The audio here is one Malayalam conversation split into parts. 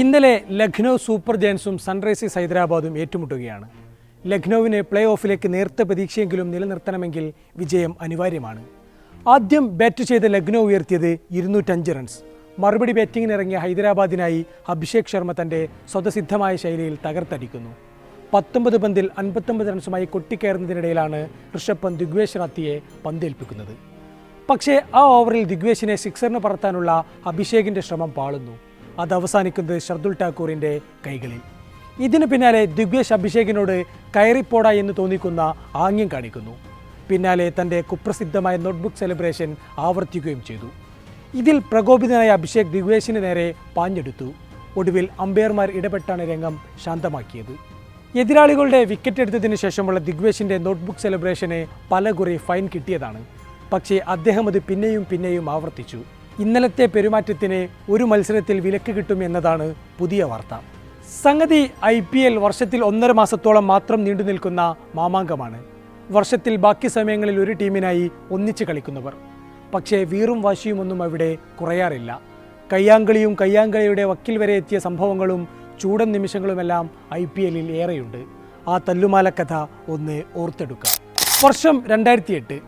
ഇന്നലെ ലഖ്നൗ സൂപ്പർ ജയൻസും സൺറൈസേഴ്സ് ഹൈദരാബാദും ഏറ്റുമുട്ടുകയാണ്. ലഖ്നൌവിന് പ്ലേ ഓഫിലേക്ക് നേർത്ത പ്രതീക്ഷയെങ്കിലും നിലനിർത്തണമെങ്കിൽ വിജയം അനിവാര്യമാണ്. ആദ്യം ബാറ്റ് ചെയ്ത ലഖ്നൗ ഉയർത്തിയത് ഇരുന്നൂറ്റഞ്ച് റൺസ് മറുപടി ബാറ്റിങ്ങിനിറങ്ങിയ ഹൈദരാബാദിനായി അഭിഷേക് ശർമ്മ തന്റെ സ്വതസിദ്ധമായ ശൈലിയിൽ തകർത്തടിക്കുന്നു. പത്തൊമ്പത് പന്തിൽ അൻപത്തൊമ്പത് റൺസുമായി കൊട്ടിക്കയറുന്നതിനിടയിലാണ് ഋഷഭ് പന്ത് ദിഗ്വേഷ് റാത്തിയെ പന്തേൽപ്പിക്കുന്നത്. പക്ഷേ ആ ഓവറിൽ ദിഗ്വേഷിനെ സിക്സറിന് പറത്താനുള്ള അഭിഷേകിന്റെ ശ്രമം പാളുന്നു. അത് അവസാനിക്കുന്നത് ഷർദുൽ ടാക്കൂറിന്റെ കൈകളിൽ. ഇതിന് പിന്നാലെ ദിഗ്വേഷ് അഭിഷേകിനോട് കയറിപ്പോട എന്ന് തോന്നിക്കുന്ന ആംഗ്യം കാണിക്കുന്നു. പിന്നാലെ തന്റെ കുപ്രസിദ്ധമായ നോട്ട്ബുക്ക് സെലിബ്രേഷൻ ആവർത്തിക്കുകയും ചെയ്തു. ഇതിൽ പ്രകോപിതനായ അഭിഷേക് ദിഗ്വേഷിന് നേരെ പാഞ്ഞെടുത്തു. ഒടുവിൽ അമ്പയർമാർ ഇടപെട്ടാണ് രംഗം ശാന്തമാക്കിയത്. എതിരാളികളുടെ വിക്കറ്റ് എടുത്തതിന് ശേഷമുള്ള ദിഗ്വേഷിന്റെ നോട്ട്ബുക്ക് സെലിബ്രേഷന് പലകുറി ഫൈൻ കിട്ടിയതാണ്. പക്ഷേ അദ്ദേഹം അത് പിന്നെയും പിന്നെയും ആവർത്തിച്ചു. ഇന്നലത്തെ പെരുമാറ്റത്തിന് ഒരു മത്സരത്തിൽ വിലക്ക് കിട്ടും എന്നതാണ് പുതിയ വാർത്ത. സംഗതി ഐ പി എൽ വർഷത്തിൽ ഒന്നര മാസത്തോളം മാത്രം നീണ്ടു നിൽക്കുന്ന മാമാങ്കമാണ്. വർഷത്തിൽ ബാക്കി സമയങ്ങളിൽ ഒരു ടീമിനായി ഒന്നിച്ച് കളിക്കുന്നവർ. പക്ഷേ വീറും വാശിയുമൊന്നും അവിടെ കുറയാറില്ല. കയ്യാങ്കളിയും കയ്യാങ്കളിയുടെ വക്കിൽ വരെ എത്തിയ സംഭവങ്ങളും ചൂടൻ നിമിഷങ്ങളുമെല്ലാം ഐ പി എല്ലിൽ ഏറെയുണ്ട്. ആ തല്ലുമാല കഥ ഒന്ന് ഓർത്തെടുക്കാം. വർഷം രണ്ടായിരത്തി എട്ട്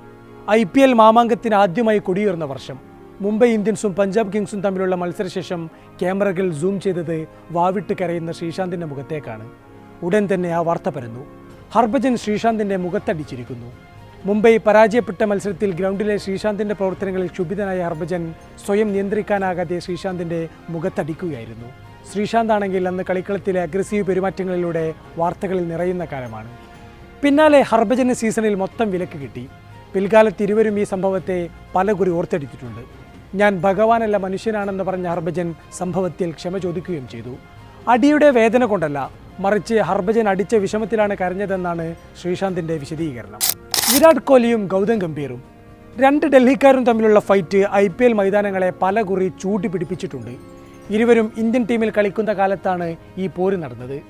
ഐ പി എൽ മാമാങ്കത്തിന് ആദ്യമായി കൊടിയേറുന്ന വർഷം. മുംബൈ ഇന്ത്യൻസും പഞ്ചാബ് കിങ്സും തമ്മിലുള്ള മത്സരശേഷം ക്യാമറകൾ സൂം ചെയ്തത് വാവിട്ട് കരയുന്ന ശ്രീശാന്തിന്റെ മുഖത്തേക്കാണ്. ഉടൻ തന്നെ ആ വാർത്ത പരന്നു. ഹർഭജൻ ശ്രീശാന്തിന്റെ മുഖത്തടിച്ചിരിക്കുന്നു. മുംബൈ പരാജയപ്പെട്ട മത്സരത്തിൽ ഗ്രൗണ്ടിലെ ശ്രീശാന്തിന്റെ പ്രവർത്തനങ്ങളിൽ ക്ഷുഭിതനായ ഹർഭജൻ സ്വയം നിയന്ത്രിക്കാനാകാതെ ശ്രീശാന്തിന്റെ മുഖത്തടിക്കുകയായിരുന്നു. ശ്രീശാന്ത് ആണെങ്കിൽ അന്ന് കളിക്കളത്തിലെ അഗ്രസീവ് പെരുമാറ്റങ്ങളിലൂടെ വാർത്തകളിൽ നിറയുന്ന കാലമാണ്. പിന്നാലെ ഹർഭജന് സീസണിൽ മൊത്തം വിലക്ക് കിട്ടി. പിൽക്കാലത്ത് ഇരുവരും ഈ സംഭവത്തെ പലകുറി ഓർത്തെടുത്തിട്ടുണ്ട്. ഞാൻ ഭഗവാനല്ല മനുഷ്യനാണെന്ന് പറഞ്ഞ ഹർഭജൻ സംഭവത്തിൽ ക്ഷമ ചോദിക്കുകയും ചെയ്തു. അടിയുടെ വേദന കൊണ്ടല്ല മറിച്ച് ഹർഭജൻ അടിച്ച വിഷമത്തിലാണ് കരഞ്ഞതെന്നാണ് ശ്രീശാന്തിന്റെ വിശദീകരണം. വിരാട് കോഹ്ലിയും ഗൗതം ഗംഭീറും രണ്ട് ഡൽഹിക്കാരും തമ്മിലുള്ള ഫൈറ്റ് ഐ പി എൽ മൈതാനങ്ങളെ പല കുറി ചൂട്ടി പിടിപ്പിച്ചിട്ടുണ്ട് ഇരുവരും ഇന്ത്യൻ ടീമിൽ കളിക്കുന്ന കാലത്താണ് ഈ പോര് നടന്നത്.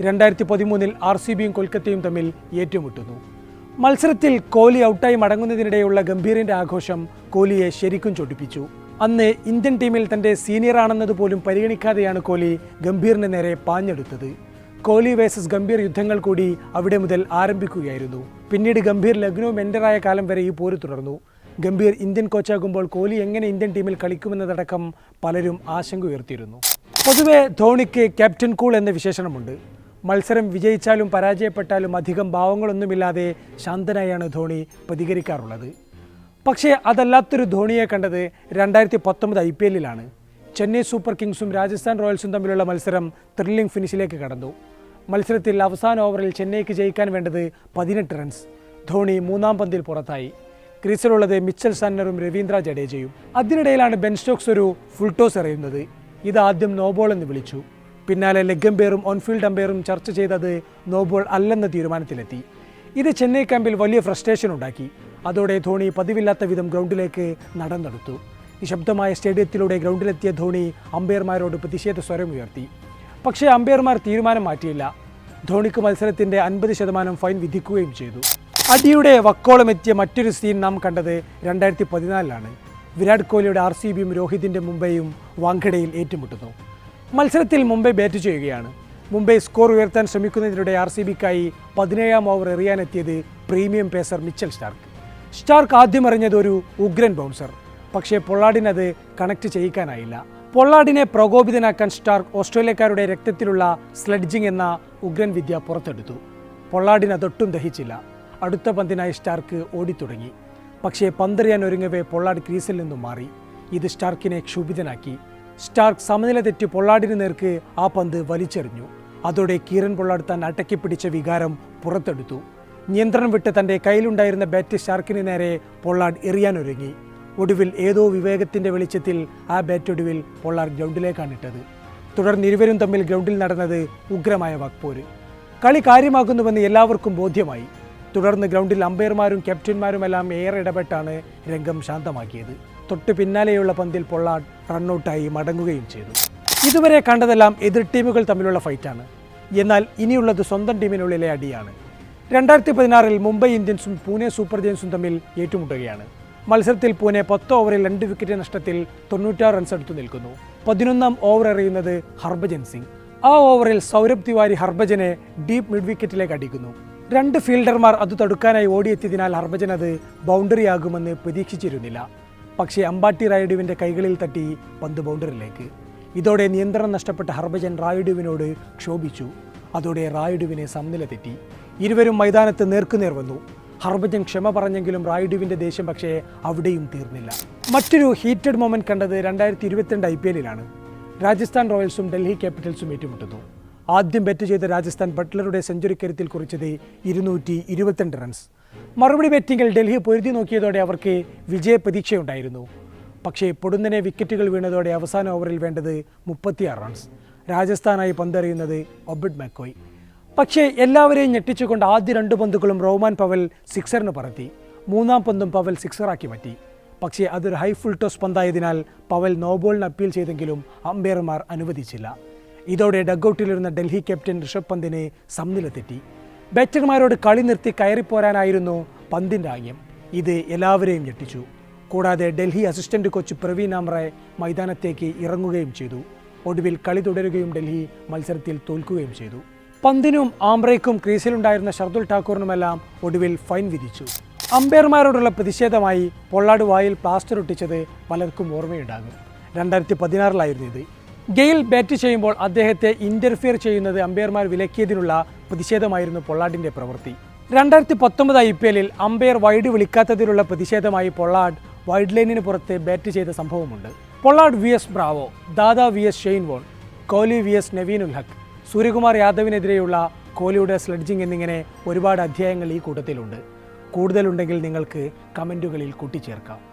രണ്ടായിരത്തി പതിമൂന്നിൽ ആർ സി ബിയും കൊൽക്കത്തയും തമ്മിൽ ഏറ്റുമുട്ടുന്നു. മത്സരത്തിൽ കോഹ്ലി ഔട്ടായി മടങ്ങുന്നതിനിടെയുള്ള ഗംഭീറിന്റെ ആഘോഷം കോഹ്ലിയെ ശരിക്കും ചൊടിപ്പിച്ചു. അന്ന് ഇന്ത്യൻ ടീമിൽ തന്റെ സീനിയർ ആണെന്നത് പോലും പരിഗണിക്കാതെയാണ് കോഹ്ലി ഗംഭീറിന് നേരെ പാഞ്ഞെടുത്തത്. കോഹ്ലി വേഴ്സസ് ഗംഭീർ യുദ്ധങ്ങൾ കൂടി അവിടെ മുതൽ ആരംഭിക്കുകയായിരുന്നു. പിന്നീട് ഗംഭീർ ലഗ്നോ മെന്ററായ കാലം വരെ ഈ പോര് തുടർന്നു. ഗംഭീർ ഇന്ത്യൻ കോച്ചാകുമ്പോൾ കോഹ്ലി എങ്ങനെ ഇന്ത്യൻ ടീമിൽ കളിക്കുമെന്നതടക്കം പലരും ആശങ്ക ഉയർത്തിയിരുന്നു. പൊതുവെ ധോണിക്ക് ക്യാപ്റ്റൻ കൂൾ എന്ന വിശേഷണമുണ്ട്. മത്സരം വിജയിച്ചാലും പരാജയപ്പെട്ടാലും അധികം ഭാവങ്ങളൊന്നുമില്ലാതെ ശാന്തനായാണ് ധോണി പ്രതികരിക്കാറുള്ളത്. പക്ഷേ അതല്ലാത്തൊരു ധോണിയെ കണ്ടത് രണ്ടായിരത്തി പത്തൊമ്പത് ഐ പി എല്ലിലാണ്. ചെന്നൈ സൂപ്പർ കിങ്സും രാജസ്ഥാൻ റോയൽസും തമ്മിലുള്ള മത്സരം ത്രില്ലിംഗ് ഫിനിഷിലേക്ക് കടന്നു. മത്സരത്തിൽ അവസാന ഓവറിൽ ചെന്നൈക്ക് ജയിക്കാൻ വേണ്ടത് പതിനെട്ട് റൺസ്. ധോണി മൂന്നാം പന്തിൽ പുറത്തായി. ക്രീസിലുള്ളത് മിച്ചൽ സന്നറും രവീന്ദ്ര ജഡേജയും. അതിനിടയിലാണ് ബെൻ സ്റ്റോക്സ് ഒരു ഫുൾ ടോസ് എറിയുന്നത്. ഇത് ആദ്യം നോബോൾ എന്ന് വിളിച്ചു. പിന്നാലെ ലെഗ് അമ്പയറും ഓൺഫീൽഡ് അമ്പയറും ചർച്ച ചെയ്തത് നോബോൾ അല്ലെന്ന തീരുമാനത്തിലെത്തി. ഇത് ചെന്നൈ ക്യാമ്പിൽ വലിയ ഫ്രസ്ട്രേഷൻ ഉണ്ടാക്കി. അതോടെ ധോണി പതിവില്ലാത്ത വിധം ഗ്രൗണ്ടിലേക്ക് നടന്നെടുത്തു. നിശബ്ദമായ സ്റ്റേഡിയത്തിലൂടെ ഗ്രൗണ്ടിലെത്തിയ ധോണി അമ്പയർമാരോട് പ്രതിഷേധ സ്വരം ഉയർത്തി. പക്ഷേ അമ്പയർമാർ തീരുമാനം മാറ്റിയില്ല. ധോണിക്ക് മത്സരത്തിന്റെ അൻപത് ശതമാനം ഫൈൻ വിധിക്കുകയും ചെയ്തു. അടിയുടെ വക്കോളമെത്തിയ മറ്റൊരു സീൻ നാം കണ്ടത് രണ്ടായിരത്തി പതിനാലിലാണ്. വിരാട് കോഹ്ലിയുടെ ആർ സി ബിയും രോഹിതിന്റെ മുംബൈയും വാങ്കഡയിൽ ഏറ്റുമുട്ടുന്നു. മത്സരത്തിൽ മുംബൈ ബാറ്റ് ചെയ്യുകയാണ്. മുംബൈ സ്കോർ ഉയർത്താൻ ശ്രമിക്കുന്നതിനിടെ ആർ സി ബിക്കായി പതിനേഴാം over എറിയാനെത്തിയത് premium pacer Mitchell Starc. Starc ആദ്യം എറിഞ്ഞത് ഒരു ഉഗ്രൻ ബൗൺസർ പക്ഷേ പൊള്ളാടിനത് കണക്ട് ചെയ്യിക്കാനായില്ല. പൊള്ളാടിനെ പ്രകോപിതനാക്കാൻ സ്റ്റാർക്ക് ഓസ്ട്രേലിയക്കാരുടെ രക്തത്തിലുള്ള സ്ലഡ്ജിംഗ് എന്ന ഉഗ്രൻ വിദ്യ പുറത്തെടുത്തു. പൊള്ളാടിനതൊട്ടും ദഹിച്ചില്ല. അടുത്ത പന്തിനായി സ്റ്റാർക്ക് ഓടിത്തുടങ്ങി. പക്ഷേ പന്തെറിയാൻ ഒരുങ്ങവേ പൊള്ളാട് ക്രീസിൽ നിന്നും മാറി. ഇത് സ്റ്റാർക്കിനെ ക്ഷുഭിതനാക്കി. സ്റ്റാർക്ക് സമനില തെറ്റി പൊള്ളാടിന് നേർക്ക് ആ പന്ത് വലിച്ചെറിഞ്ഞു. അതോടെ കീരൻ പൊള്ളാട് താൻ അടക്കിപ്പിടിച്ച വികാരം പുറത്തെടുത്തു. നിയന്ത്രണം വിട്ട് തന്റെ കയ്യിലുണ്ടായിരുന്ന ബാറ്റ് ഷാർക്കിന് നേരെ പൊള്ളാഡ് എറിയാനൊരുങ്ങി. ഒടുവിൽ ഏതോ വിവേകത്തിന്റെ വെളിച്ചത്തിൽ ആ ബാറ്റ് ഒടുവിൽ പൊള്ളാഡ് ഗ്രൗണ്ടിലേക്കാണ് ഇട്ടത്. തുടർന്ന് ഇരുവരും തമ്മിൽ ഗ്രൗണ്ടിൽ നടന്നത് ഉഗ്രമായ വാക്പോര്. കളി കാര്യമാകുന്നുവെന്ന് എല്ലാവർക്കും ബോധ്യമായി. തുടർന്ന് ഗ്രൗണ്ടിൽ അമ്പയർമാരും ക്യാപ്റ്റന്മാരുമെല്ലാം ഏറെ ഇടപെട്ടാണ് രംഗം ശാന്തമാക്കിയത്. തൊട്ടു പിന്നാലെയുള്ള പന്തിൽ പൊള്ളാഡ് റണ്ണൌട്ടായി മടങ്ങുകയും ചെയ്തു. ഇതുവരെ കണ്ടതെല്ലാം എതിർ ടീമുകൾ തമ്മിലുള്ള ഫൈറ്റാണ്. എന്നാൽ ഇനിയുള്ളത് സ്വന്തം ടീമിനുള്ളിലെ അടിയാണ്. രണ്ടായിരത്തി പതിനാറിൽ മുംബൈ ഇന്ത്യൻസും പൂനെ സൂപ്പർ ജയൻസും തമ്മിൽ ഏറ്റുമുട്ടുകയാണ്. മത്സരത്തിൽ പൂനെ പത്ത് ഓവറിൽ രണ്ട് വിക്കറ്റ് നഷ്ടത്തിൽ തൊണ്ണൂറ്റാറ് റൺസ് എടുത്തു നിൽക്കുന്നു. പതിനൊന്നാം ഓവർ എറിയുന്നത് ഹർഭജൻ സിംഗ്. ആ ഓവറിൽ സൗരഭ് തിവാരി ഹർഭജനെ ഡീപ് മിഡ് വിക്കറ്റിലേക്ക് അടിക്കുന്നു. രണ്ട് ഫീൽഡർമാർ അത് തടുക്കാനായി ഓടിയെത്തിയതിനാൽ ഹർഭജൻ അത് ബൗണ്ടറിയാകുമെന്ന് പ്രതീക്ഷിച്ചിരുന്നില്ല. പക്ഷേ അമ്പാട്ടി റായുഡുവിന്റെ കൈകളിൽ തട്ടി പന്ത് ബൗണ്ടറിയിലേക്ക് ഇതോടെ നിയന്ത്രണം നഷ്ടപ്പെട്ട ഹർഭജൻ റായുഡുവിനോട് ക്ഷോഭിച്ചു. അതോടെ റായുഡുവിനെ സമനില തെറ്റി. ഇരുവരും മൈതാനത്ത് നേർക്കുനേർ വന്നു. ഹർഭജൻ ക്ഷമ പറഞ്ഞെങ്കിലും റായുഡുവിന്റെ ദേഷ്യം പക്ഷേ അവിടെയും തീർന്നില്ല. മറ്റൊരു ഹീറ്റഡ് മൊമെന്റ് കണ്ടത് രണ്ടായിരത്തി ഇരുപത്തിരണ്ട് ഐ പി എല്ലിലാണ്. രാജസ്ഥാൻ റോയൽസും ഡൽഹി ക്യാപിറ്റൽസും ഏറ്റുമുട്ടുന്നു. ആദ്യം ബാറ്റ് ചെയ്ത രാജസ്ഥാൻ ബട്ട്ലറുടെ സെഞ്ചുറിക്കരുത്തിൽ കുറിച്ചത് ഇരുന്നൂറ്റി ഇരുപത്തിരണ്ട് റൺസ് മറുപടി ബാറ്റിങ്ങിൽ ഡൽഹി പൊരുതി നോക്കിയതോടെ അവർക്ക് വിജയ പ്രതീക്ഷയുണ്ടായിരുന്നു പക്ഷേ പൊടുന്നനെ വിക്കറ്റുകൾ വീണതോടെ അവസാന ഓവറിൽ വേണ്ടത് മുപ്പത്തിയാറ് റൺസ് രാജസ്ഥാനായി പന്തെറിയുന്നത് ഒബിഡ് മാക്കോയ്. പക്ഷേ എല്ലാവരെയും ഞെട്ടിച്ചുകൊണ്ട് ആദ്യ രണ്ട് പന്തുകളും റോമാൻ പവൽ സിക്സറിന് പറത്തി. മൂന്നാം പന്തും പവൽ സിക്സറാക്കി മാറ്റി. പക്ഷേ അതൊരു ഹൈ ഫുൾ ടോസ് പന്തായതിനാൽ പവൽ നോബോളിന് അപ്പീൽ ചെയ്തെങ്കിലും അമ്പയർമാർ അനുവദിച്ചില്ല. ഇതോടെ ഡഗ്ഔട്ടിലിരുന്ന ഡൽഹി ക്യാപ്റ്റൻ ഋഷഭ് പന്തിന് സമനില തെറ്റി. ബാറ്റർമാരോട് കളി നിർത്തി കയറിപ്പോരാനായിരുന്നു പന്തിന്റെ ആംഗ്യം ഇത് എല്ലാവരെയും ഞെട്ടിച്ചു. കൂടാതെ ഡൽഹി അസിസ്റ്റന്റ് കോച്ച് പ്രവീൺ അമ്രെ മൈതാനത്തേക്ക് ഇറങ്ങുകയും ചെയ്തു. ഒടുവിൽ കളി തുടരുകയും ഡൽഹി മത്സരത്തിൽ തോൽക്കുകയും ചെയ്തു. പന്തിനും ആംബ്രയ്ക്കും ക്രീസിലുണ്ടായിരുന്ന ഷർദുൽ ഠാക്കൂറിനുമെല്ലാം ഒടുവിൽ ഫൈൻ വിധിച്ചു. അമ്പയർമാരോടുള്ള പ്രതിഷേധമായി പൊള്ളാട് വായിൽ പ്ലാസ്റ്റർ ഒട്ടിച്ചത് പലർക്കും ഓർമ്മയുണ്ടാകും. രണ്ടായിരത്തി പതിനാറിലായിരുന്നു ഇത്. ഗെയിൽ ബാറ്റ് ചെയ്യുമ്പോൾ അദ്ദേഹത്തെ ഇന്റർഫിയർ ചെയ്യുന്നത് അമ്പയർമാർ വിലക്കിയതിനുള്ള പ്രതിഷേധമായിരുന്നു പൊള്ളാഡിന്റെ പ്രവൃത്തി. രണ്ടായിരത്തി പത്തൊമ്പത് ഐ പി എല്ലിൽ അമ്പയർ വൈഡ് വിളിക്കാത്തതിലുള്ള പ്രതിഷേധമായി പൊള്ളാഡ് വൈഡ് ലൈനിന് പുറത്ത് ബാറ്റ് ചെയ്ത സംഭവമുണ്ട്. Pollard V S Bravo Dada V S Shane Warne Kohli V S Naveen-ul Haq Suryakumar യാദവിനെതിരെയുള്ള കോഹ്ലിയുടെ സ്ലഡ്ജിംഗ് എന്നിങ്ങനെ ഒരുപാട് അധ്യായങ്ങൾ ഈ കൂട്ടത്തിലുണ്ട്. കൂടുതലുണ്ടെങ്കിൽ നിങ്ങൾക്ക് കമന്റുകളിൽ കൂട്ടിച്ചേർക്കാം.